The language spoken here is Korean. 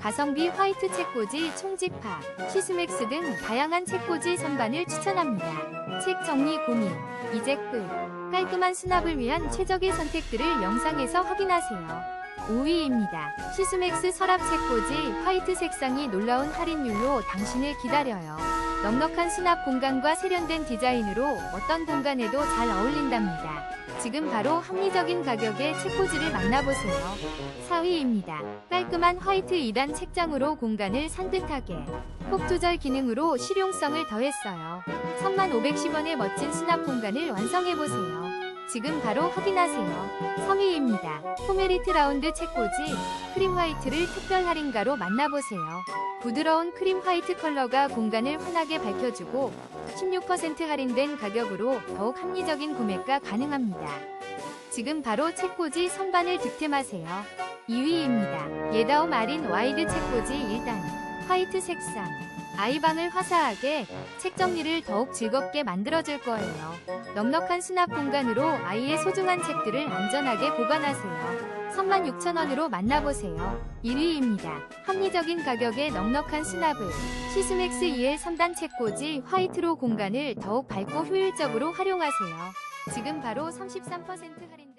가성비 화이트 책꽂이 총집합, 시스맥스 등 다양한 책꽂이 선반을 추천합니다. 책 정리 고민, 이제 끝. 깔끔한 수납을 위한 최적의 선택들을 영상에서 확인하세요. 5위입니다. 시스맥스 서랍 책꽂이 화이트 색상이 놀라운 할인율로 당신을 기다려요. 넉넉한 수납 공간과 세련된 디자인으로 어떤 공간에도 잘 어울린답니다. 지금 바로 합리적인 가격의 책꽂이를 만나보세요. 4위입니다. 깔끔한 화이트 2단 책장으로 공간을 산뜻하게 폭 조절 기능으로 실용성을 더했어요. 3510원의 멋진 수납 공간을 완성해보세요. 지금 바로 확인하세요. 3위입니다. 포메리트 라운드 책꽂이 크림 화이트를 특별 할인가로 만나보세요. 부드러운 크림 화이트 컬러가 공간을 환하게 밝혀주고 16% 할인된 가격으로 더욱 합리적인 구매가 가능합니다. 지금 바로 책꽂이 선반을 득템하세요. 2위입니다. 예다움 아린 와이드 책꽂이 1단 화이트 색상 아이방을 화사하게 책 정리를 더욱 즐겁게 만들어줄 거예요. 넉넉한 수납 공간으로 아이의 소중한 책들을 안전하게 보관하세요. 36,000원으로 만나보세요. 1위입니다. 합리적인 가격에 넉넉한 수납을 시스맥스 EL 3단 책꽂이 화이트로 공간을 더욱 밝고 효율적으로 활용하세요. 지금 바로 33% 할인